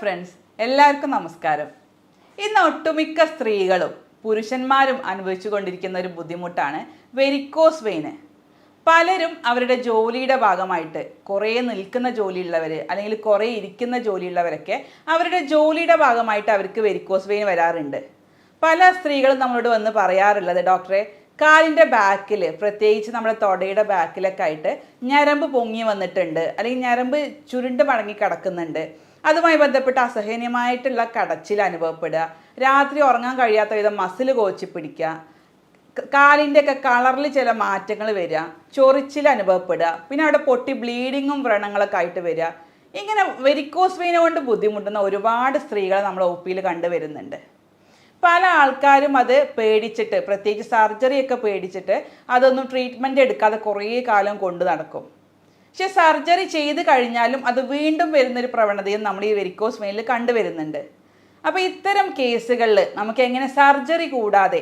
Friends എല്ലാവർക്കും നമസ്കാരം. ഇന്ന് ഒട്ടുമിക്ക സ്ത്രീകളും പുരുഷന്മാരും അനുഭവിച്ചു കൊണ്ടിരിക്കുന്ന ഒരു ബുദ്ധിമുട്ടാണ് വെരിക്കോസ് വെയിന് പലരും അവരുടെ ജോലിയുടെ ഭാഗമായിട്ട് കുറേ നിൽക്കുന്ന ജോലിയുള്ളവർ അല്ലെങ്കിൽ കുറേ ഇരിക്കുന്ന ജോലിയുള്ളവരൊക്കെ അവരുടെ ജോലിയുടെ ഭാഗമായിട്ട് അവർക്ക് വെരിക്കോസ് വെയിൻ വരാറുണ്ട്. പല സ്ത്രീകളും നമ്മളോട് വന്ന് പറയാറുള്ളത് ഡോക്ടറെ കാലിന്റെ ബാക്കിൽ പ്രത്യേകിച്ച് നമ്മുടെ തൊടയുടെ ബാക്കിലൊക്കെ ആയിട്ട് ഞരമ്പ് പൊങ്ങി വന്നിട്ടുണ്ട് അല്ലെങ്കിൽ ഞരമ്പ് ചുരുണ്ട് മടങ്ങി കിടക്കുന്നുണ്ട് അതുമായി ബന്ധപ്പെട്ട് അസഹനീയമായിട്ടുള്ള കടച്ചിൽ അനുഭവപ്പെടുക. രാത്രി ഉറങ്ങാൻ കഴിയാത്ത വിധം മസിൽ കോച്ചി പിടിക്കുക. ക- കാലിന്റെ ഒക്കെ കളറിൽ ചില മാറ്റങ്ങൾ വരിക. ചൊറിച്ചിൽ അനുഭവപ്പെടുക. പിന്നെ അവിടെ പൊട്ടി ബ്ലീഡിങ്ങും വ്രണങ്ങളൊക്കെ ആയിട്ട് വരിക. ഇങ്ങനെ വെരിക്കോസ് വെയിനെ കൊണ്ട് ബുദ്ധിമുട്ടുന്ന ഒരുപാട് സ്ത്രീകളെ നമ്മൾ ഒ പിയിൽ കണ്ടുവരുന്നുണ്ട് പല ആൾക്കാരും അത് പേടിച്ചിട്ട് പ്രത്യേകിച്ച് സർജറിയൊക്കെ പേടിച്ചിട്ട് അതൊന്നും ട്രീറ്റ്മെന്റ് എടുക്കാതെ കുറേ കാലം കൊണ്ടു നടക്കും. പക്ഷെ സർജറി ചെയ്ത് കഴിഞ്ഞാലും അത് വീണ്ടും വരുന്നൊരു പ്രവണതയും നമ്മൾ ഈ വെരിക്കോസ് വെയിനിൽ കണ്ടുവരുന്നുണ്ട്. അപ്പോൾ ഇത്തരം കേസുകളിൽ നമുക്ക് എങ്ങനെ സർജറി കൂടാതെ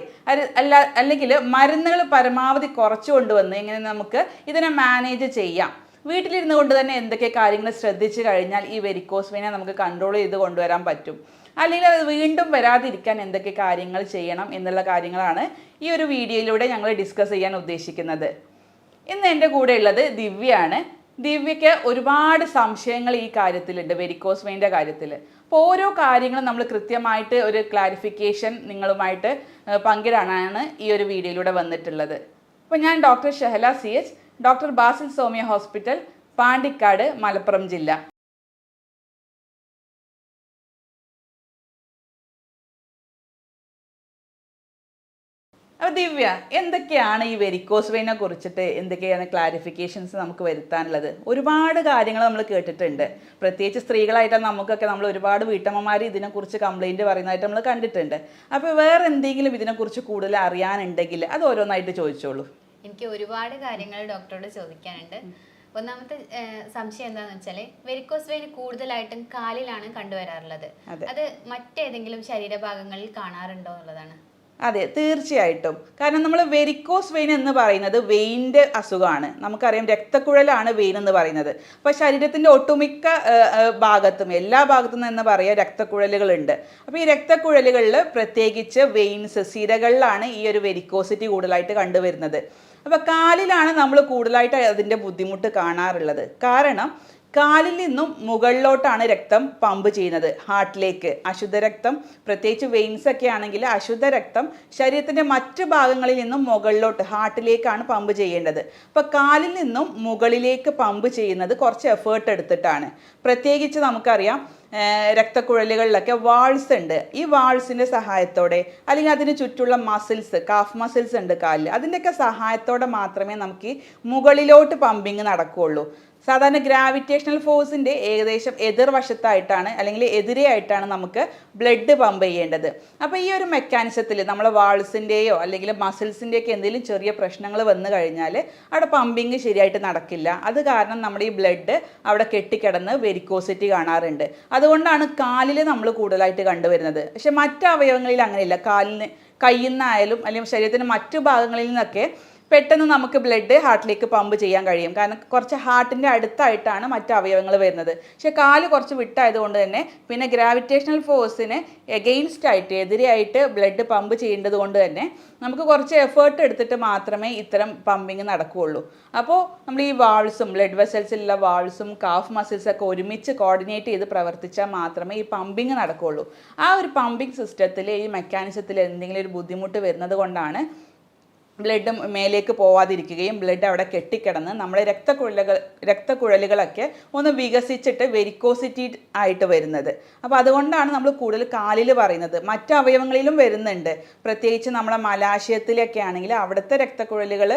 അല്ല അല്ലെങ്കിൽ മരുന്നുകൾ പരമാവധി കുറച്ചു കൊണ്ടുവന്ന് എങ്ങനെ നമുക്ക് ഇതിനെ മാനേജ് ചെയ്യാം. വീട്ടിലിരുന്ന് കൊണ്ട് തന്നെ എന്തൊക്കെ കാര്യങ്ങൾ ശ്രദ്ധിച്ചു കഴിഞ്ഞാൽ ഈ വെരിക്കോസ് വെയിനെ നമുക്ക് കൺട്രോൾ ചെയ്ത് കൊണ്ടുവരാൻ പറ്റും. അല്ലെങ്കിൽ അത് വീണ്ടും വരാതിരിക്കാൻ എന്തൊക്കെ കാര്യങ്ങൾ ചെയ്യണം എന്നുള്ള കാര്യങ്ങളാണ് ഈ ഒരു വീഡിയോയിലൂടെ ഞങ്ങൾ ഡിസ്കസ് ചെയ്യാൻ ഉദ്ദേശിക്കുന്നത്. ഇന്ന് എന്റെ കൂടെ ഉള്ളത് ദിവ്യയാണ്. ദിവ്യയ്ക്ക് ഒരുപാട് സംശയങ്ങൾ ഈ കാര്യത്തിലുണ്ട് വെരിക്കോസ് വെയിന്റെ കാര്യത്തിൽ അപ്പോൾ ഓരോ കാര്യങ്ങളും നമ്മൾ കൃത്യമായിട്ട് ഒരു ക്ലാരിഫിക്കേഷൻ നിങ്ങളുമായിട്ട് പങ്കിടാനാണ് ഈ ഒരു വീഡിയോയിലൂടെ വന്നിട്ടുള്ളത്. അപ്പോൾ ഞാൻ doctor Shahala C H doctor Basil Somiya hospital Pandikkad Malappuram ജില്ല. അപ്പോൾ ദിവ്യ എന്തൊക്കെയാണ് ഈ വെരിക്കോസ് വെയിനെ കുറിച്ചിട്ട് എന്തൊക്കെയാണ് ക്ലാരിഫിക്കേഷൻസ് നമുക്ക് വരുത്താനുള്ളത്? ഒരുപാട് കാര്യങ്ങൾ നമ്മൾ കേട്ടിട്ടുണ്ട്. പ്രത്യേകിച്ച് സ്ത്രീകളായിട്ട് നമുക്കൊക്കെ നമ്മൾ ഒരുപാട് വീട്ടമ്മമാർ ഇതിനെക്കുറിച്ച് കംപ്ലൈന്റ് പറയുന്നതായിട്ട് നമ്മൾ കണ്ടിട്ടുണ്ട്. അപ്പോൾ വേറെ എന്തെങ്കിലും ഇതിനെക്കുറിച്ച് കൂടുതൽ അറിയാനുണ്ടെങ്കിൽ അത് ഓരോന്നായിട്ട് ചോദിച്ചോളൂ. എനിക്ക് ഒരുപാട് കാര്യങ്ങൾ ഡോക്ടറോട് ചോദിക്കാനുണ്ട്. ഒന്നാമത്തെ സംശയം എന്താണെന്ന് വെച്ചാൽ വെരിക്കോസ് വെയിൻ കൂടുതലായിട്ടും കാലിലാണ് കണ്ടുവരാറുള്ളത്. അത് മറ്റേതെങ്കിലും ശരീരഭാഗങ്ങളിൽ കാണാറുണ്ടോ എന്നുള്ളതാണ്. അതെ തീർച്ചയായിട്ടും. കാരണം നമ്മൾ വെരിക്കോസ് വെയിൻ എന്ന് പറയുന്നത് വെയിന്റെ അസുഖമാണ്. നമുക്കറിയാം രക്തക്കുഴലാണ് വെയിൻ എന്ന് പറയുന്നത്. അപ്പോൾ ശരീരത്തിന്റെ ഒട്ടുമിക്ക ഭാഗത്തും എല്ലാ ഭാഗത്തും എന്ന് പറയാം രക്തക്കുഴലുകളുണ്ട്. അപ്പോൾ ഈ രക്തക്കുഴലുകളിൽ പ്രത്യേകിച്ച് വെയിൻസ് സിരകളിലാണ് ഈ ഒരു വെരിക്കോസിറ്റി കൂടുതലായിട്ട് കണ്ടുവരുന്നത്. അപ്പോൾ കാലിലാണ് നമ്മൾ കൂടുതലായിട്ട് അതിന്റെ ബുദ്ധിമുട്ട് കാണാറുള്ളത്. കാരണം കാലിൽ നിന്നും മുകളിലോട്ടാണ് രക്തം പമ്പ് ചെയ്യുന്നത്. ഹാർട്ടിലേക്ക് അശുദ്ധ രക്തം പ്രത്യേകിച്ച് വെയിൻസ് ഒക്കെ ആണെങ്കിൽ അശുദ്ധ രക്തം ശരീരത്തിന്റെ മറ്റു ഭാഗങ്ങളിൽ നിന്നും മുകളിലോട്ട് ഹാർട്ടിലേക്കാണ് പമ്പ് ചെയ്യേണ്ടത്. അപ്പോൾ കാലിൽ നിന്നും മുകളിലേക്ക് പമ്പ് ചെയ്യുന്നത് കുറച്ച് എഫേർട്ട് എടുത്തിട്ടാണ്. പ്രത്യേകിച്ച് നമുക്കറിയാം രക്തക്കുഴലുകളിലൊക്കെ വാൾസ് ഉണ്ട്. ഈ വാൾസിന്റെ സഹായത്തോടെ അല്ലെങ്കിൽ അതിന് ചുറ്റുള്ള മസിൽസ് കാഫ് മസിൽസ് ഉണ്ട് കാലിൽ. അതിന്റെയൊക്കെ സഹായത്തോടെ മാത്രമേ നമുക്ക് മുകളിലോട്ട് പമ്പിങ് നടക്കുകയുള്ളൂ. സാധാരണ ഗ്രാവിറ്റേഷണൽ ഫോഴ്സിന്റെ ഏകദേശം എതിർവശത്തായിട്ടാണ് അല്ലെങ്കിൽ എതിരെയായിട്ടാണ് നമുക്ക് ബ്ലഡ് പമ്പ് ചെയ്യേണ്ടത്. അപ്പോൾ ഈ ഒരു മെക്കാനിസത്തിൽ നമ്മളെ വാൾസിന്റെയോ അല്ലെങ്കിൽ മസിൽസിന്റെയൊക്കെ എന്തെങ്കിലും ചെറിയ പ്രശ്നങ്ങൾ വന്നു കഴിഞ്ഞാൽ അവിടെ പമ്പിങ് ശരിയായിട്ട് നടക്കില്ല. അത് കാരണം നമ്മുടെ ഈ ബ്ലഡ് അവിടെ കെട്ടിക്കിടന്ന് വെരിക്കോസിറ്റി കാണാറുണ്ട്. അതുകൊണ്ടാണ് കാലിൽ നമ്മൾ കൂടുതലായിട്ട് കണ്ടുവരുന്നത്. പക്ഷേ മറ്റ് അവയവങ്ങളിൽ അങ്ങനെയില്ല. കാലിന് കയ്യിൽ നിന്നായാലും അല്ലെങ്കിൽ ശരീരത്തിന്റെ മറ്റു ഭാഗങ്ങളിൽ നിന്നൊക്കെ പെട്ടെന്ന് നമുക്ക് ബ്ലഡ് ഹാർട്ടിലേക്ക് പമ്പ് ചെയ്യാൻ കഴിയും. കാരണം കുറച്ച് ഹാർട്ടിന്റെ അടുത്തായിട്ടാണ് മറ്റ് അവയവങ്ങൾ വരുന്നത്. പക്ഷേ കാൽ കുറച്ച് വിട്ടായതുകൊണ്ട് തന്നെ പിന്നെ ഗ്രാവിറ്റേഷണൽ ഫോഴ്സിന് എഗെയിൻസ്റ്റ് ആയിട്ട് എതിരെയായിട്ട് ബ്ലഡ് പമ്പ് ചെയ്യേണ്ടത് കൊണ്ട് തന്നെ നമുക്ക് കുറച്ച് എഫേർട്ട് എടുത്തിട്ട് മാത്രമേ ഇത്തരം പമ്പിങ് നടക്കുകയുള്ളൂ. അപ്പോൾ നമ്മൾ ഈ വാൾസും ബ്ലഡ് വെസൽസിലുള്ള വാൾസും കാഫ് മസിൽസൊക്കെ ഒരുമിച്ച് കോർഡിനേറ്റ് ചെയ്ത് പ്രവർത്തിച്ചാൽ മാത്രമേ ഈ പമ്പിങ് നടക്കുകയുള്ളൂ. ആ ഒരു പമ്പിങ് സിസ്റ്റത്തിൽ ഈ മെക്കാനിസത്തിൽ എന്തെങ്കിലും ഒരു ബുദ്ധിമുട്ട് വരുന്നത് കൊണ്ടാണ് ബ്ലഡ് മേലേക്ക് പോവാതിരിക്കുകയും ബ്ലഡ് അവിടെ കെട്ടിക്കിടന്ന് നമ്മുടെ രക്തക്കുഴലുകൾ രക്തക്കുഴലുകളൊക്കെ ഒന്ന് വികസിച്ചിട്ട് വെരിക്കോസിറ്റി ആയിട്ട് വരുന്നത്. അപ്പോൾ അതുകൊണ്ടാണ് നമ്മൾ കൂടുതൽ കാലിൽ പറയുന്നത്. മറ്റ് അവയവങ്ങളിലും വരുന്നുണ്ട്. പ്രത്യേകിച്ച് നമ്മുടെ മലാശയത്തിലൊക്കെ ആണെങ്കിൽ അവിടുത്തെ രക്തക്കുഴലുകൾ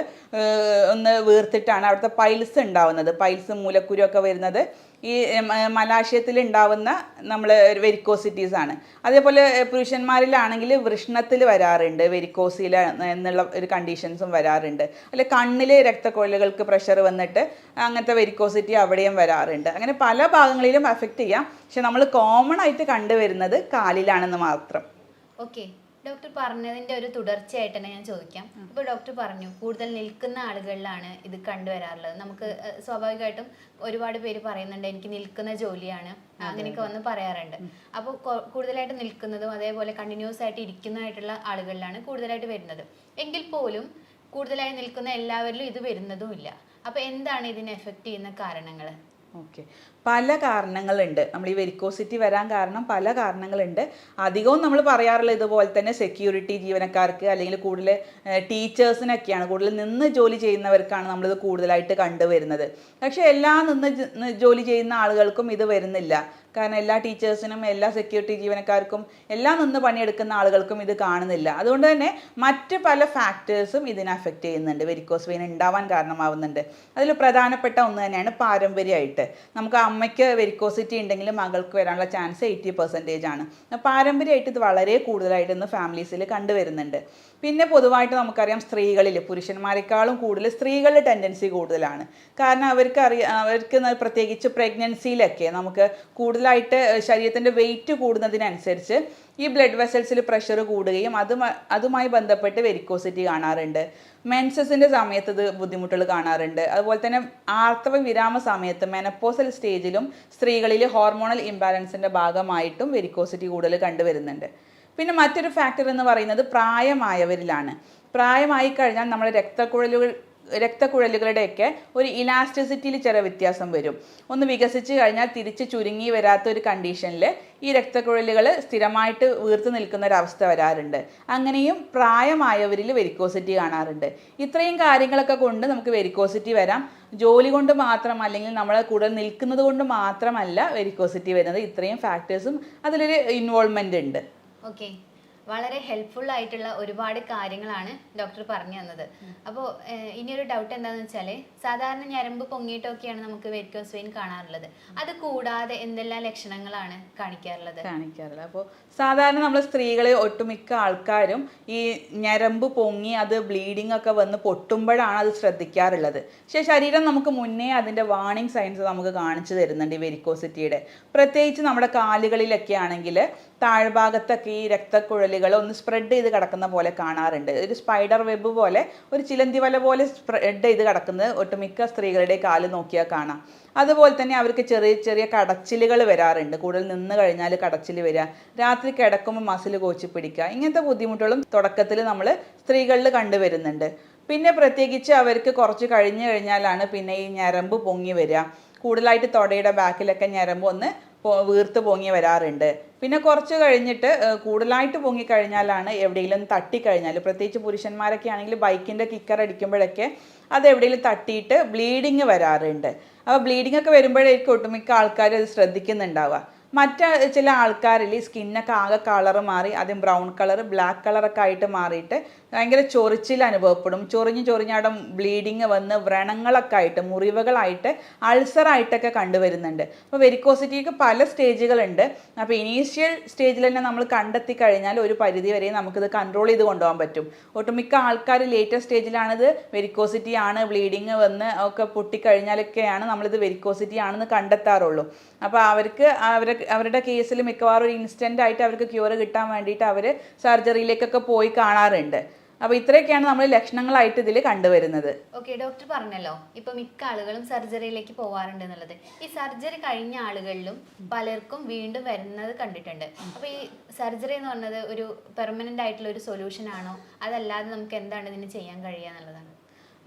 ഒന്ന് വീർത്തിട്ടാണ് അവിടുത്തെ പൈൽസ് ഉണ്ടാവുന്നത്. പൈൽസ് മൂലക്കുരുമൊക്കെ വരുന്നത്. ഈ മലാശയത്തിൽ ഉണ്ടാവുന്ന നമ്മൾ വെരിക്കോസിറ്റീസ് ആണ് അതേപോലെ പുരുഷന്മാരിലാണെങ്കിൽ വൃഷ്ണത്തിൽ വരാറുണ്ട് വെരിക്കോസില എന്നുള്ള ഒരു കണ്ടീഷൻസും വരാറുണ്ട്. അല്ലെ കണ്ണിലെ രക്തക്കൊഴലുകൾക്ക് പ്രഷർ വന്നിട്ട് അങ്ങനത്തെ വെരിക്കോസിറ്റി അവിടെയും വരാറുണ്ട്. അങ്ങനെ പല ഭാഗങ്ങളിലും അഫക്റ്റ് ചെയ്യാം. പക്ഷെ നമ്മൾ കോമൺ ആയിട്ട് കണ്ടുവരുന്നത് കാലിലാണെന്ന് മാത്രം. ഓക്കെ. ഡോക്ടർ പറഞ്ഞതിന്റെ ഒരു തുടർച്ചയായിട്ട് തന്നെ ഞാൻ ചോദിക്കാം. ഇപ്പൊ ഡോക്ടർ പറഞ്ഞു കൂടുതൽ നിൽക്കുന്ന ആളുകളിലാണ് ഇത് കണ്ടുവരാറുള്ളത്. നമുക്ക് സ്വാഭാവികമായിട്ടും ഒരുപാട് പേര് പറയുന്നുണ്ട് എനിക്ക് നിൽക്കുന്ന ജോലിയാണ്. അങ്ങനെയൊക്കെ വന്ന് പറയാറുണ്ട്. അപ്പോൾ കൂടുതലായിട്ട് നിൽക്കുന്നതും അതേപോലെ കണ്ടിന്യൂസ് ആയിട്ട് ഇരിക്കുന്നതായിട്ടുള്ള ആളുകളിലാണ് കൂടുതലായിട്ട് വരുന്നത്. എങ്കിൽ പോലും കൂടുതലായി നിൽക്കുന്ന എല്ലാവരിലും ഇത് വരുന്നതും ഇല്ല. അപ്പൊ എന്താണ് ഇതിനെ എഫക്ട് ചെയ്യുന്ന കാരണങ്ങൾ ഓക്കെ പല കാരണങ്ങളുണ്ട്. നമ്മൾ ഈ വെരിക്കോസിറ്റി വരാൻ കാരണം പല കാരണങ്ങളുണ്ട്. അധികവും നമ്മൾ പറയാറുള്ള ഇതുപോലെ തന്നെ സെക്യൂരിറ്റി ജീവനക്കാർക്ക് അല്ലെങ്കിൽ കൂടുതൽ ടീച്ചേഴ്സിനൊക്കെയാണ് കൂടുതൽ നിന്ന് ജോലി ചെയ്യുന്നവർക്കാണ് നമ്മളിത് കൂടുതലായിട്ട് കണ്ടുവരുന്നത്. പക്ഷേ എല്ലാ നിന്ന് ജോലി ചെയ്യുന്ന ആളുകൾക്കും ഇത് വരുന്നില്ല. കാരണം എല്ലാ ടീച്ചേഴ്സിനും എല്ലാ സെക്യൂരിറ്റി ജീവനക്കാർക്കും എല്ലാം നിന്ന് പണിയെടുക്കുന്ന ആളുകൾക്കും ഇത് കാണുന്നില്ല. അതുകൊണ്ട് തന്നെ മറ്റ് പല ഫാക്ടേഴ്സും ഇതിനെ അഫക്റ്റ് ചെയ്യുന്നുണ്ട്. വെരിക്കോസ് വെയിൻ ഉണ്ടാവാൻ കാരണമാവുന്നുണ്ട്. അതിൽ പ്രധാനപ്പെട്ട ഒന്ന് തന്നെയാണ് പാരമ്പര്യമായിട്ട്. നമുക്ക് അമ്മയ്ക്ക് വെരിക്കോസിറ്റി ഉണ്ടെങ്കിൽ മകൾക്ക് വരാനുള്ള ചാൻസ് എയ്റ്റി പെർസെന്റേജ് ആണ്. പാരമ്പര്യമായിട്ട് ഇത് വളരെ കൂടുതലായിട്ട് ഇന്ന് ഫാമിലീസിൽ കണ്ടുവരുന്നുണ്ട്. പിന്നെ പൊതുവായിട്ട് നമുക്കറിയാം സ്ത്രീകളിൽ പുരുഷന്മാരെക്കാളും കൂടുതൽ സ്ത്രീകളുടെ ടെൻഡൻസി കൂടുതലാണ്. കാരണം അവർക്ക് അറിയാം അവർക്ക് പ്രത്യേകിച്ച് പ്രഗ്നൻസിയിലൊക്കെ നമുക്ക് കൂടുതലായിട്ട് ശരീരത്തിന്റെ വെയിറ്റ് കൂടുന്നതിനനുസരിച്ച് ഈ ബ്ലഡ് വെസൽസിൽ പ്രഷർ കൂടുകയും അതുമായി അതുമായി ബന്ധപ്പെട്ട് വെരിക്കോസിറ്റി കാണാറുണ്ട്. മെൻസസിന്റെ സമയത്ത് ഇത് ബുദ്ധിമുട്ടുകൾ കാണാറുണ്ട്. അതുപോലെ തന്നെ ആർത്തവ വിരാമ സമയത്ത് മെനപ്പോസൽ സ്റ്റേജിലും സ്ത്രീകളിൽ ഹോർമോണൽ ഇംബാലൻസിന്റെ ഭാഗമായിട്ടും വെരിക്കോസിറ്റി കൂടുതൽ കണ്ടുവരുന്നുണ്ട്. പിന്നെ മറ്റൊരു ഫാക്ടർ എന്ന് പറയുന്നത് പ്രായമായവരിലാണ്. പ്രായമായി കഴിഞ്ഞാൽ നമ്മുടെ രക്തക്കുഴലുകൾ രക്തക്കുഴലുകളുടെയൊക്കെ ഒരു ഇലാസ്റ്റിസിറ്റിയിൽ ചെറിയ വ്യത്യാസം വരും. ഒന്ന് വികസിച്ച് കഴിഞ്ഞാൽ തിരിച്ച് ചുരുങ്ങി വരാത്ത ഒരു കണ്ടീഷനിൽ ഈ രക്തക്കുഴലുകൾ സ്ഥിരമായിട്ട് വീർത്ത് നിൽക്കുന്ന ഒരു അവസ്ഥ വരാറുണ്ട്. അങ്ങനെയും പ്രായമായവരിൽ വെരിക്കോസിറ്റി കാണാറുണ്ട്. ഇത്രയും കാര്യങ്ങളൊക്കെ കൊണ്ട് നമുക്ക് വെരിക്കോസിറ്റി വരാം. ജോലി കൊണ്ട് മാത്രം അല്ലെങ്കിൽ നമ്മൾ കൂടെ നിൽക്കുന്നത് കൊണ്ട് മാത്രമല്ല വെരിക്കോസിറ്റി വരുന്നത്. ഇത്രയും ഫാക്ടേഴ്സും അതിലൊരു ഇൻവോൾവ്മെന്റ് ഉണ്ട്. ഓക്കെ വളരെ ഹെൽപ്ഫുൾ ആയിട്ടുള്ള ഒരുപാട് കാര്യങ്ങളാണ് ഡോക്ടർ പറഞ്ഞു തന്നത്. അപ്പോൾ ഇനിയൊരു ഡൗട്ട് എന്താണെന്ന് വെച്ചാൽ സാധാരണ ഞരമ്പ് പൊങ്ങിയിട്ടൊക്കെയാണ് നമുക്ക് വെരിക്കോസ് വെയിൻ കാണാറുള്ളത്. അത് കൂടാതെ എന്തെല്ലാം ലക്ഷണങ്ങളാണ് കാണിക്കാറുള്ളത്? കാണിക്കാറുള്ളത്. അപ്പോൾ സാധാരണ നമ്മൾ സ്ത്രീകളെ ഒട്ടുമിക്ക ആൾക്കാരും ഈ ഞരമ്പ് പൊങ്ങി അത് ബ്ലീഡിംഗ് ഒക്കെ വന്ന് പൊട്ടുമ്പോഴാണ് അത് ശ്രദ്ധിക്കാറുള്ളത്. പക്ഷേ ശരീരം നമുക്ക് മുന്നേ അതിന്റെ വാർണിംഗ് സൈൻസ് നമുക്ക് കാണിച്ചു തരുന്നുണ്ട് ഈ വെരിക്കോസിറ്റിയുടെ പ്രത്യേകിച്ച് നമ്മുടെ കാലുകളിലൊക്കെ ആണെങ്കിൽ താഴ്ഭാഗത്തൊക്കെ ഈ രക്തക്കുഴലുകൾ ഒന്ന് സ്പ്രെഡ് ചെയ്ത് കിടക്കുന്ന പോലെ കാണാറുണ്ട്. ഒരു സ്പൈഡർ വെബ് പോലെ ഒരു ചിലന്തി വല പോലെ സ്പ്രെഡ് ചെയ്ത് കിടക്കുന്നത് ഒട്ടുമിക്ക സ്ത്രീകളുടെ കാൽ നോക്കിയാൽ കാണാം. അതുപോലെ തന്നെ അവർക്ക് ചെറിയ ചെറിയ കടച്ചിലുകൾ വരാറുണ്ട്. കൂടുതൽ നിന്ന് കഴിഞ്ഞാൽ കടച്ചിൽ വരിക. രാത്രി കിടക്കുമ്പോൾ മസിൽ കോച്ചി പിടിക്കുക. ഇങ്ങനത്തെ ബുദ്ധിമുട്ടുകളും തുടക്കത്തിൽ നമ്മൾ സ്ത്രീകളിൽ കണ്ടുവരുന്നുണ്ട്. പിന്നെ പ്രത്യേകിച്ച് അവർക്ക് കുറച്ച് കഴിഞ്ഞു കഴിഞ്ഞാലാണ് പിന്നെ ഈ ഞരമ്പ് പൊങ്ങി വരിക. കൂടുതലായിട്ട് തുടയുടെ ബാക്കിലൊക്കെ ഞരമ്പ് ഒന്ന് വീർത്ത് പൊങ്ങി വരാറുണ്ട്. പിന്നെ കുറച്ച് കഴിഞ്ഞിട്ട് കൂടുതലായിട്ട് പൊങ്ങിക്കഴിഞ്ഞാലാണ് എവിടെയെങ്കിലും തട്ടിക്കഴിഞ്ഞാൽ പ്രത്യേകിച്ച് പുരുഷന്മാരൊക്കെ ആണെങ്കിൽ ബൈക്കിന്റെ കിക്കർ അടിക്കുമ്പോഴൊക്കെ അത് എവിടെയെങ്കിലും തട്ടിയിട്ട് ബ്ലീഡിങ് വരാറുണ്ട്. അപ്പോൾ ബ്ലീഡിംഗ് ഒക്കെ വരുമ്പോഴേക്കും ഒട്ടുമിക്ക ആൾക്കാർ അത് ശ്രദ്ധിക്കുന്നുണ്ടാവുക. മറ്റ ചില ആൾക്കാരിൽ ഈ സ്കിന്നൊക്കെ ആകെ കളർ മാറി ആദ്യം ബ്രൗൺ കളർ ബ്ലാക്ക് കളറൊക്കെ ആയിട്ട് മാറിയിട്ട് ഭയങ്കര ചൊറിച്ചിൽ അനുഭവപ്പെടും. ചൊറിഞ്ഞ് ചൊറിഞ്ഞ് അവിടെ ബ്ലീഡിങ് വന്ന് വ്രണങ്ങളൊക്കെ ആയിട്ട് മുറിവുകളായിട്ട് അൾസറായിട്ടൊക്കെ കണ്ടുവരുന്നുണ്ട്. അപ്പോൾ വെരിക്കോസിറ്റിക്ക് പല സ്റ്റേജുകളുണ്ട് അപ്പോൾ ഇനീഷ്യൽ സ്റ്റേജിൽ തന്നെ നമ്മൾ കണ്ടെത്തി കഴിഞ്ഞാൽ ഒരു പരിധി വരെ നമുക്കിത് കൺട്രോൾ ചെയ്ത് കൊണ്ടുപോകാൻ പറ്റും. ഒട്ടുമിക്ക ആൾക്കാർ ലേറ്റസ്റ്റ് സ്റ്റേജിലാണിത് വെരിക്കോസിറ്റി ആണ് ബ്ലീഡിങ് വന്ന് ഒക്കെ പൊട്ടിക്കഴിഞ്ഞാലൊക്കെയാണ് നമ്മളിത് വെരിക്കോസിറ്റി ആണെന്ന് കണ്ടെത്താറുള്ളൂ. അപ്പോൾ അവർക്ക് അവരെ അവരുടെ കേസിൽ മിക്കവാറും ഒരു ഇൻസ്റ്റന്റ് ആയിട്ട് അവർക്ക് ക്യൂർ കിട്ടാൻ വേണ്ടിയിട്ട് അവർ സർജറിയിലേക്കൊക്കെ പോയി കാണാറുണ്ട്. അപ്പോൾ ഇത്രയൊക്കെയാണ് നമ്മൾ ലക്ഷണങ്ങളായിട്ട് ഇതിൽ കണ്ടുവരുന്നത്. ഓക്കെ ഡോക്ടർ പറഞ്ഞല്ലോ. ഇപ്പൊ മിക്ക ആളുകളും സർജറിയിലേക്ക് പോവാറുണ്ട് എന്നുള്ളത്. ഈ സർജറി കഴിഞ്ഞ ആളുകളിലും പലർക്കും വീണ്ടും വരുന്നത് കണ്ടിട്ടുണ്ട്. അപ്പൊ ഈ സർജറി എന്ന് പറഞ്ഞത് ഒരു പെർമനന്റ് ആയിട്ടുള്ള ഒരു സൊല്യൂഷൻ ആണോ? അതല്ലാതെ നമുക്ക് എന്താണ് ഇതിന് ചെയ്യാൻ കഴിയുക എന്നുള്ളതാണ്.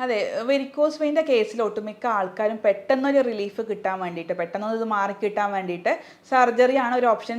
അതെ വെരിക്കോസ് വെയിന്റെ കേസിൽ ഒട്ടുമിക്ക ആൾക്കാരും പെട്ടെന്നൊരു റിലീഫ് കിട്ടാൻ വേണ്ടിയിട്ട് പെട്ടെന്ന് ഇത് മാറി കിട്ടാൻ വേണ്ടിയിട്ട് സർജറിയാണ് ഒരു ഓപ്ഷൻ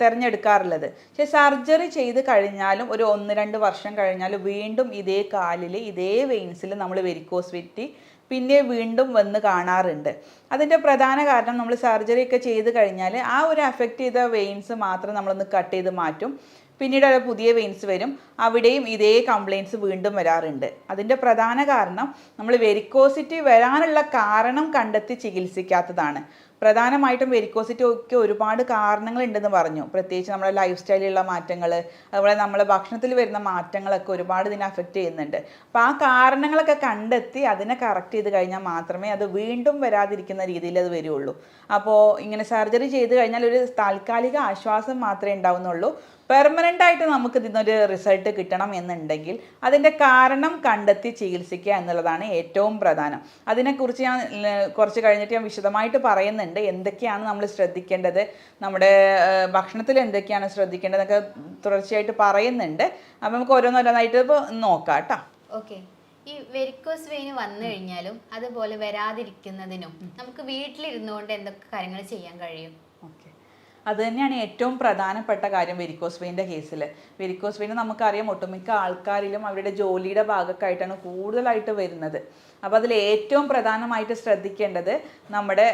തിരഞ്ഞെടുക്കാറുള്ളത്. പക്ഷേ സർജറി ചെയ്ത് കഴിഞ്ഞാലും ഒരു ഒന്ന് രണ്ട് വർഷം കഴിഞ്ഞാലും വീണ്ടും ഇതേ കാലിൽ ഇതേ വെയിൻസിൽ നമ്മൾ വെരിക്കോസ് വെറ്റി പിന്നെ വീണ്ടും വന്ന് കാണാറുണ്ട്. അതിന്റെ പ്രധാന കാരണം നമ്മൾ സർജറി ഒക്കെ ചെയ്ത് കഴിഞ്ഞാൽ ആ ഒരു അഫക്റ്റ് ചെയ്ത വെയിൻസ് മാത്രം നമ്മളൊന്ന് കട്ട് ചെയ്ത് മാറ്റും. പിന്നീട് അവിടെ പുതിയ വെയിൻസ് വരും. അവിടെയും ഇതേ കംപ്ലയിൻസ് വീണ്ടും വരാറുണ്ട്. അതിന്റെ പ്രധാന കാരണം നമ്മൾ വെരിക്കോസിറ്റി വരാനുള്ള കാരണം കണ്ടെത്തി ചികിത്സിക്കാത്തതാണ്. പ്രധാനമായിട്ടും വെരിക്കോസിറ്റി ഒക്കെ ഒരുപാട് കാരണങ്ങളുണ്ടെന്ന് പറഞ്ഞു. പ്രത്യേകിച്ച് നമ്മുടെ ലൈഫ് സ്റ്റൈലിലുള്ള മാറ്റങ്ങൾ അതുപോലെ നമ്മളെ ഭക്ഷണത്തിൽ വരുന്ന മാറ്റങ്ങളൊക്കെ ഒരുപാട് ഇതിനെ അഫക്റ്റ് ചെയ്യുന്നുണ്ട്. അപ്പോൾ ആ കാരണങ്ങളൊക്കെ കണ്ടെത്തി അതിനെ കറക്റ്റ് ചെയ്ത് കഴിഞ്ഞാൽ മാത്രമേ അത് വീണ്ടും വരാതിരിക്കുന്ന രീതിയിൽ അത് വരുള്ളൂ. അപ്പോൾ ഇങ്ങനെ സർജറി ചെയ്ത് കഴിഞ്ഞാൽ ഒരു താൽക്കാലിക ആശ്വാസം മാത്രമേ ഉണ്ടാവുന്നുള്ളൂ. പെർമനന്റ് ആയിട്ട് നമുക്ക് ഇതിനൊരു റിസൾട്ട് കിട്ടണം എന്നുണ്ടെങ്കിൽ അതിന്റെ കാരണം കണ്ടെത്തി ചികിത്സിക്കുക എന്നുള്ളതാണ് ഏറ്റവും പ്രധാനം. അതിനെക്കുറിച്ച് ഞാൻ കുറച്ച് കഴിഞ്ഞിട്ട് ഞാൻ വിശദമായിട്ട് പറയുന്നുണ്ട്. എന്തൊക്കെയാണ് നമ്മൾ ശ്രദ്ധിക്കേണ്ടത്? നമ്മുടെ ഭക്ഷണത്തിൽ എന്തൊക്കെയാണ് ശ്രദ്ധിക്കേണ്ടതെന്നൊക്കെ തുടർച്ചയായിട്ട് പറയുന്നുണ്ട്. അപ്പോൾ നമുക്ക് ഓരോന്നോരോന്നായിട്ട് ഇപ്പോൾ നോക്കാം കേട്ടോ. ഓക്കെ. ഈ വെരിക്കോസ് വെയിന് വന്നു കഴിഞ്ഞാലും അതുപോലെ വരാതിരിക്കുന്നതിനും നമുക്ക് വീട്ടിലിരുന്നുകൊണ്ട് എന്തൊക്കെ കാര്യങ്ങൾ ചെയ്യാൻ കഴിയും? ഓക്കെ. അത് തന്നെയാണ് ഏറ്റവും പ്രധാനപ്പെട്ട കാര്യം വെരിക്കോസ് വെയിന്റെ കേസിൽ വെരിക്കോസ് വെയിൻ നമുക്കറിയാം ഒട്ടുമിക്ക ആൾക്കാരിലും അവരുടെ ജോലിയുടെ ഭാഗമായിട്ടാണ് കൂടുതലായിട്ട് വരുന്നത്. അപ്പോൾ അതിൽ ഏറ്റവും പ്രധാനമായിട്ട് ശ്രദ്ധിക്കേണ്ടത് നമ്മുടെ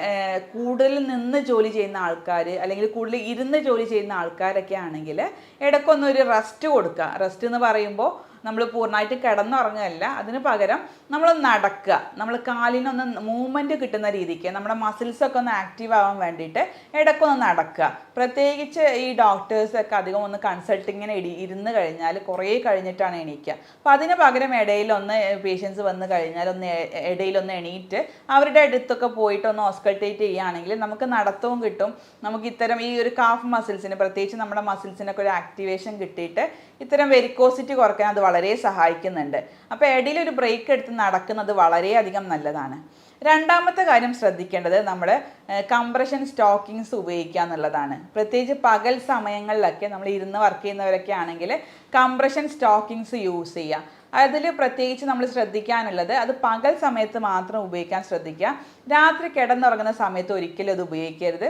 കൂടുതൽ നിന്ന് ജോലി ചെയ്യുന്ന ആൾക്കാർ അല്ലെങ്കിൽ കൂടുതൽ ഇരുന്ന് ജോലി ചെയ്യുന്ന ആൾക്കാരൊക്കെ ആണെങ്കിൽ ഇടയ്ക്കൊന്നൊരു റെസ്റ്റ് കൊടുക്കുക. റെസ്റ്റ് എന്ന് പറയുമ്പോൾ നമ്മൾ പൂർണമായിട്ട് കിടന്നുറങ്ങുകയല്ല അതിന് പകരം നമ്മൾ നടക്കുക. നമ്മൾ കാലിനൊന്ന് മൂവ്മെന്റ് കിട്ടുന്ന രീതിക്ക് നമ്മുടെ മസിൽസൊക്കെ ഒന്ന് ആക്റ്റീവ് ആവാൻ വേണ്ടിയിട്ട് ഇടയ്ക്കൊന്ന് നടക്കുക. പ്രത്യേകിച്ച് ഈ ഡോക്ടേഴ്സൊക്കെ അധികം ഒന്ന് കൺസൾട്ടിങ്ങിന് ഇടി ഇരുന്ന് കഴിഞ്ഞാൽ കുറേ കഴിഞ്ഞിട്ടാണ് എണീക്കുക. അപ്പോൾ അതിന് പകരം ഇടയിലൊന്ന് പേഷ്യൻസ് വന്ന് കഴിഞ്ഞാൽ ഒന്ന് ഇടയിലൊന്ന് എണീറ്റ് അവരുടെ അടുത്തൊക്കെ പോയിട്ട് ഒന്ന് ഓസ്കൾട്ടേറ്റ് ചെയ്യുകയാണെങ്കിൽ നമുക്ക് നടത്തവും കിട്ടും. നമുക്ക് ഇത്തരം ഈ ഒരു കാഫ് മസിൽസിന് പ്രത്യേകിച്ച് നമ്മുടെ മസിൽസിനൊക്കെ ഒരു ആക്ടിവേഷൻ കിട്ടിയിട്ട് ഇത്തരം വെരിക്കോസിറ്റി കുറയ്ക്കാൻ അത് വളരെ സഹായിക്കുന്നുണ്ട്. അപ്പോൾ ഇടയിൽ ഒരു ബ്രേക്ക് എടുത്ത് നടക്കുന്നത് വളരെയധികം നല്ലതാണ്. രണ്ടാമത്തെ കാര്യം ശ്രദ്ധിക്കേണ്ടത് നമ്മൾ കംപ്രഷൻ സ്റ്റോക്കിങ്സ് ഉപയോഗിക്കുക എന്നുള്ളതാണ്. പ്രത്യേകിച്ച് പകൽ സമയങ്ങളിലൊക്കെ നമ്മൾ ഇരുന്ന് വർക്ക് ചെയ്യുന്നവരൊക്കെ ആണെങ്കിൽ കംപ്രഷൻ സ്റ്റോക്കിങ്സ് യൂസ് ചെയ്യുക. അതിൽ പ്രത്യേകിച്ച് നമ്മൾ ശ്രദ്ധിക്കാനുള്ളത് അത് പകൽ സമയത്ത് മാത്രം ഉപയോഗിക്കാൻ ശ്രദ്ധിക്കുക. രാത്രി കിടന്നുറങ്ങുന്ന സമയത്ത് ഒരിക്കലും അത് ഉപയോഗിക്കരുത്.